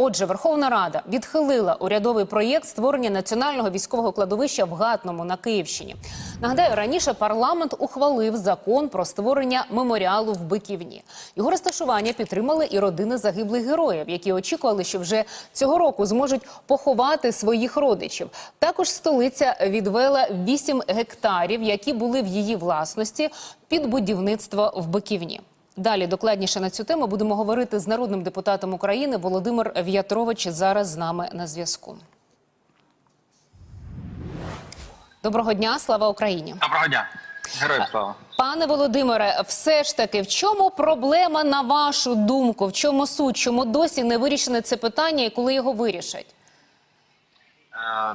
Отже, Верховна Рада відхилила урядовий проєкт створення національного військового кладовища в Гатному на Київщині. Нагадаю, раніше парламент ухвалив закон про створення меморіалу в Биківні. Його розташування підтримали і родини загиблих героїв, які очікували, що вже цього року зможуть поховати своїх родичів. Також столиця відвела 8 гектарів, які були в її власності під будівництво в Биківні. Далі докладніше на цю тему будемо говорити з народним депутатом України Володимир В'ятрович. Зараз з нами на зв'язку. Доброго дня, слава Україні. Доброго дня, героям слава. Пане Володимире, все ж таки, в чому проблема на вашу думку? В чому суть? Чому досі не вирішене це питання і коли його вирішать? Е,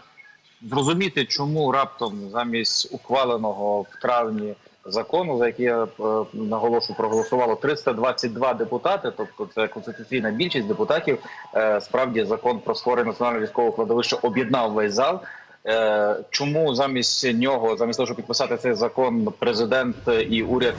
Зрозуміти, чому раптом замість ухваленого в травні закону, за який я е, наголошу проголосувало 322 депутати, тобто це конституційна більшість депутатів. е, Справді закон про створення національного військового кладовища об'єднав весь зал. Е, Чому замість нього, замість того, щоб підписати цей закон, президент і уряд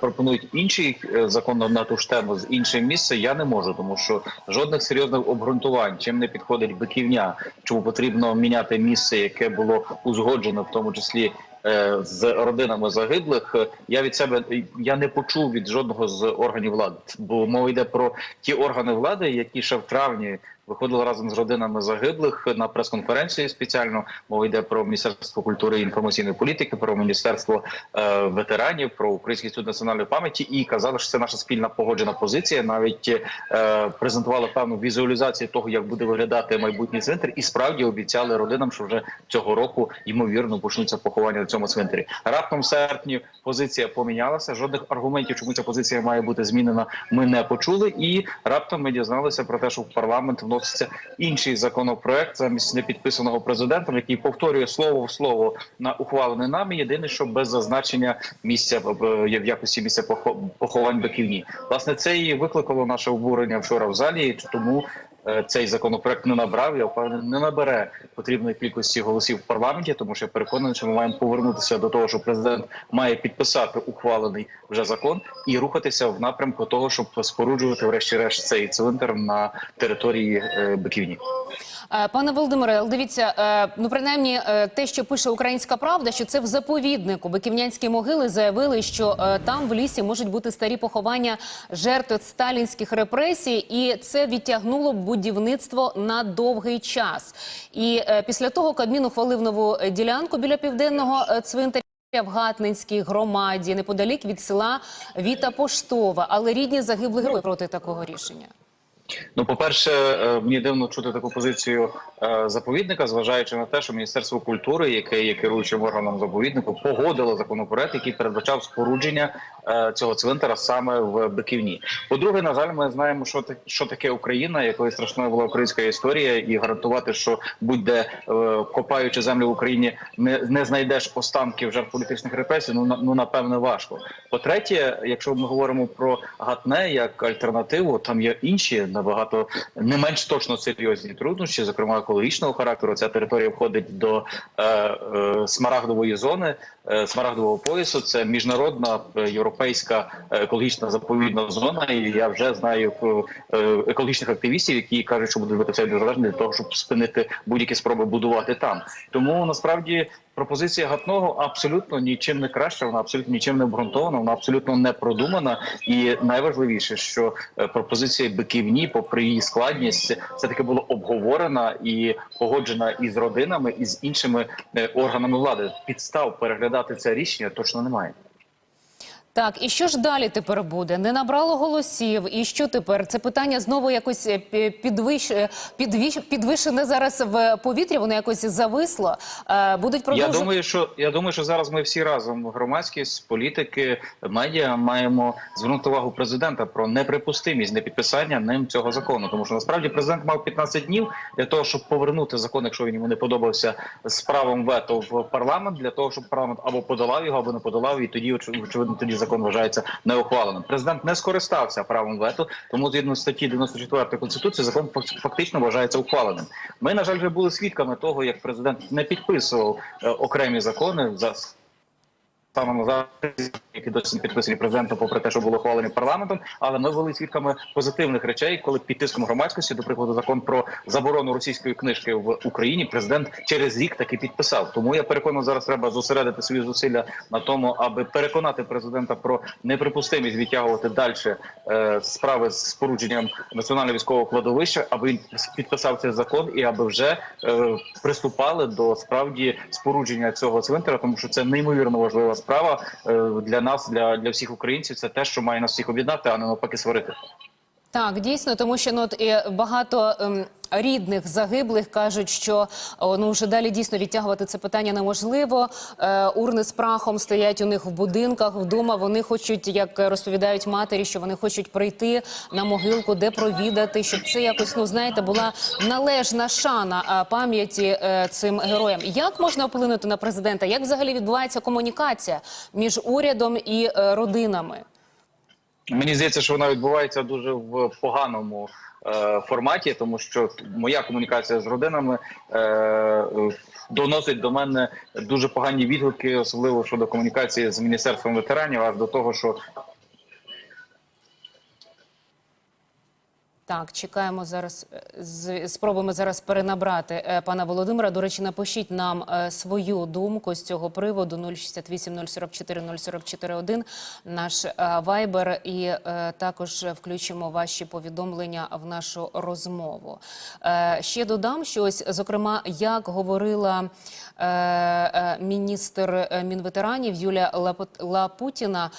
пропонують інший закон на ту ж тему з іншим місця, я не можу, тому що жодних серйозних обґрунтувань, чим не підходить биківня, чому потрібно міняти місце, яке було узгоджено, в тому числі. Е, З родинами загиблих. Я від себе я не почув від жодного з органів влади, бо мова йде про ті органи влади, які ще в травні виходили разом з родинами загиблих на прес-конференції спеціально. Мова йде про міністерство культури і інформаційної політики, про міністерство е, ветеранів, про український суд національної пам'яті і казали, що це наша спільна погоджена позиція. Навіть е, презентували певну візуалізацію того, як буде виглядати майбутній цвинтар, і справді обіцяли родинам, що вже цього року ймовірно почнуться поховання на цьому цвинтарі. Раптом в серпні позиція помінялася. Жодних аргументів, чому ця позиція має бути змінена, ми не почули. І раптом ми дізналися про те, що в парламент вноситься інший законопроект замість непідписаного президентом, який повторює слово в слово на ухвалене нами. Єдине, що без зазначення місця в в якості місця похо- поховань биківні. Власне, це і викликало наше обурення вчора в залі. Тому е, цей законопроект не набрав. Я впевнений, не набере потрібної кількості голосів в парламенті, тому що я переконаний, що ми маємо повернутися до того, що президент має підписати ухвалений вже закон і рухатися в напрямку того, щоб споруджувати, врешті-решт, цей цилиндр на території е, Биківні. Е, Пане Володимире, дивіться, е, ну принаймні е, те, що пише Українська Правда, що це в заповіднику Биківнянські могили заявили, що там в лісі можуть бути старі поховання жертв сталінських репресій, і це відтягнуло будівництво на довгий час. І після того Кабмін ухвалив нову ділянку біля південного цвинтаря. В Гатнинській громаді неподалік від села Віта Поштова, але рідні загиблих герої проти такого рішення. Ну, по-перше, е, мені дивно чути таку позицію е, заповідника, зважаючи на те, що Міністерство культури, яке є керуючим органом заповіднику, погодило законопроект, який передбачав спорудження цього цвинтара саме в Биківні. По-друге, на жаль, ми знаємо, що так- що таке Україна, якою страшною була українська історія, і гарантувати, що будь-де е, копаючи землю в Україні, не, не знайдеш останків жертв політичних репресій. Ну ну напевне важко. По-третє, якщо ми говоримо про гатне як альтернативу, там є інші набагато не менш точно серйозні труднощі, зокрема екологічного характеру. Ця територія входить до е, е, смарагдової зони, е, смарагдового поясу. Це міжнародна е, європейська екологічна заповідна зона. І я вже знаю е, екологічних активістів, які кажуть, що будуть робити все незалежне для того, щоб спинити будь-які спроби будувати там. Тому насправді. Пропозиція гатного абсолютно нічим не краща, вона абсолютно нічим не обґрунтована, вона абсолютно не продумана. І найважливіше, що е, пропозиція биківні, попри її складність, все таки була обговорена і погоджена із родинами і з іншими е, органами влади. Підстав переглядати це рішення точно немає. Так, і що ж далі тепер буде? Не набрало голосів. І що тепер? Це питання знову якось е, пі- підвищ, е, підвищ, підвищене зараз в повітрі, воно якось зависло. Е, Будуть Я думаю, що я думаю, що зараз ми всі разом, громадськість, політики, медіа, маємо звернути увагу президента про неприпустимість непідписання ним цього закону. Тому що насправді президент мав 15 днів для того, щоб повернути закон, якщо він йому не подобався з правом вето в парламент, для того, щоб парламент або подолав його, або не подолав, і тоді очевидно, тоді закон вважається неухваленим. Президент не скористався правом вето, тому згідно статті 94 конституції закон фак- фактично вважається ухваленим. Ми на жаль вже були свідками того, як президент не підписував е, окремі закони за станом зараз, які досі не підписані президентом, попри те, що було ухвалені парламентом. Але ми були свідками позитивних речей, коли під тиском громадськості, до прикладу, закон про заборону російської книжки в Україні, президент через рік таки підписав. Тому я переконаний, зараз треба зосередити свої зусилля на тому, аби переконати президента про неприпустимість відтягувати далі е, справи з спорудженням національного військового кладовища, аби він підписав цей закон і аби вже е, приступали до справді спорудження цього цвинтара, тому що це неймовірно важлива справа е, для нас, для, для всіх українців. Це те, що має нас всіх об'єднати, а не навпаки сварити. Так, дійсно, тому що ну, от, і багато ем, рідних загиблих кажуть, що ну вже далі дійсно відтягувати це питання неможливо. Е, урни з прахом стоять у них в будинках вдома. Вони хочуть, як розповідають матері, що вони хочуть прийти на могилку, де провідати, щоб це якось ну знаєте була належна шана пам'яті е, цим героям. Як можна вплинути на президента? Як взагалі відбувається комунікація між урядом і е, родинами? Мені здається, що вона відбувається дуже в поганому е, форматі, тому що моя комунікація з родинами е, доносить до мене дуже погані відгуки, особливо щодо комунікації з міністерством ветеранів, аж до того, що Так, чекаємо зараз. е, Спробуємо зараз перенабрати е, пана Володимира. До речі, напишіть нам е, свою думку з цього приводу 068 044 044 1, наш вайбер, і також включимо ваші повідомлення в нашу розмову. Ще додам, що ось, зокрема, як говорила міністр мінветеранів Юлія Лапутіна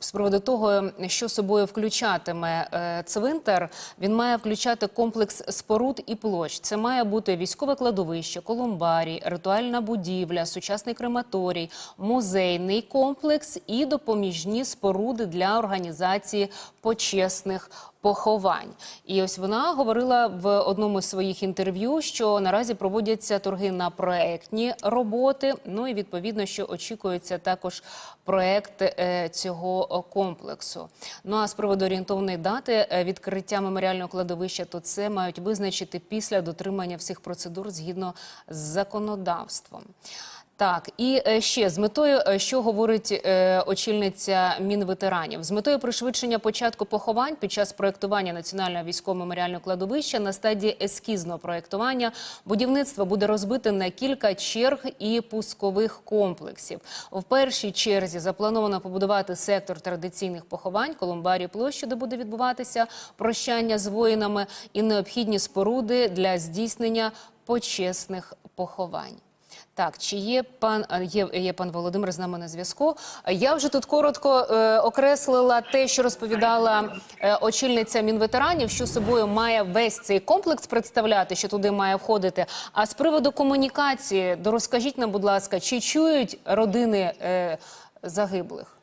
з приводу того, що собою включатиме цвинтар. Він має включати комплекс споруд і площ. Це має бути військове кладовище, колумбарій, ритуальна будівля, сучасний крематорій, музейний комплекс і допоміжні споруди для організації почесних поховань. І ось вона говорила в одному з своїх інтерв'ю, що наразі проводяться торги на проектні роботи. Ну і відповідно, що очікується також проект е, цього комплексу. Ну а з приводу орієнтовної дати е, відкриття меморіального кладовища, то це мають визначити після дотримання всіх процедур згідно з законодавством. Так, і е, ще з метою, е, що говорить е, очільниця Мінветеранів, з метою пришвидшення початку поховань під час проєктування національного військового меморіального кладовища на стадії ескізного проєктування будівництво буде розбите на кілька черг і пускових комплексів. В першій черзі заплановано побудувати сектор традиційних поховань, колумбарі площу, де буде відбуватися прощання з воїнами, і необхідні споруди для здійснення почесних поховань. Так, чи є пан є, є пан Володимир з нами на зв'язку? Я вже тут коротко е, окреслила те, що розповідала е, очільниця мінветеранів, що собою має весь цей комплекс представляти, що туди має входити. А з приводу комунікації, то розкажіть нам, будь ласка, чи чують родини е, загиблих?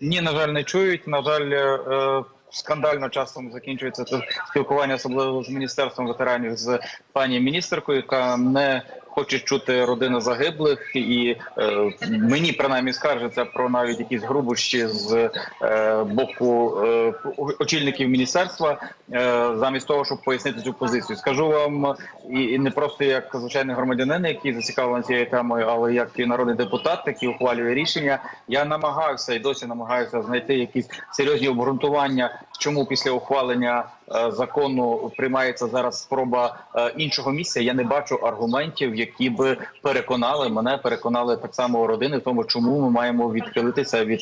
Ні, на жаль, не чують. На жаль, е, скандально часом закінчується спілкування, особливо з міністерством ветеранів з пані міністеркою, яка не хоче чути родини загиблих, і е, мені принаймні скаржиться про навіть якісь грубощі з е, боку е, очільників міністерства, е, замість того, щоб пояснити цю позицію. Скажу вам і, і не просто як звичайний громадянин, який зацікавлений цією темою, але як і народний депутат, який ухвалює рішення. Я намагався і досі намагаюся знайти якісь серйозні обґрунтування, чому після ухвалення закону приймається зараз спроба е, іншого місця. Я не бачу аргументів, які би переконали мене, переконали так само родини, в тому, чому ми маємо відхилитися від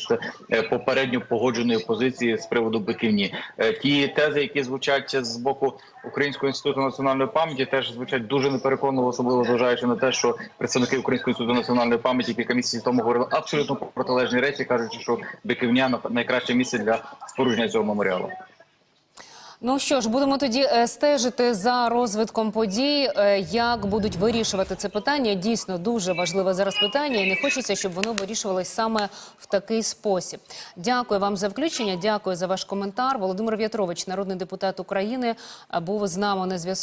е, попередньо погодженої позиції з приводу биківні. Е, Ті тези, які звучать з боку Українського інституту національної пам'яті, теж звучать дуже непереконливо, особливо зважаючи на те, що представники Українського інституту національної пам'яті кілька місяців тому говорили абсолютно протилежні речі, кажучи, що биківня найкраще місце для спорудження цього меморіалу. Ну що ж, будемо тоді е, стежити за розвитком подій, е, як будуть вирішувати це питання. Дійсно дуже важливе зараз питання, і не хочеться, щоб воно вирішувалось саме в такий спосіб. Дякую вам за включення. Дякую за ваш коментар. Володимир В'ятрович, народний депутат України, е, був з нами на зв'язку.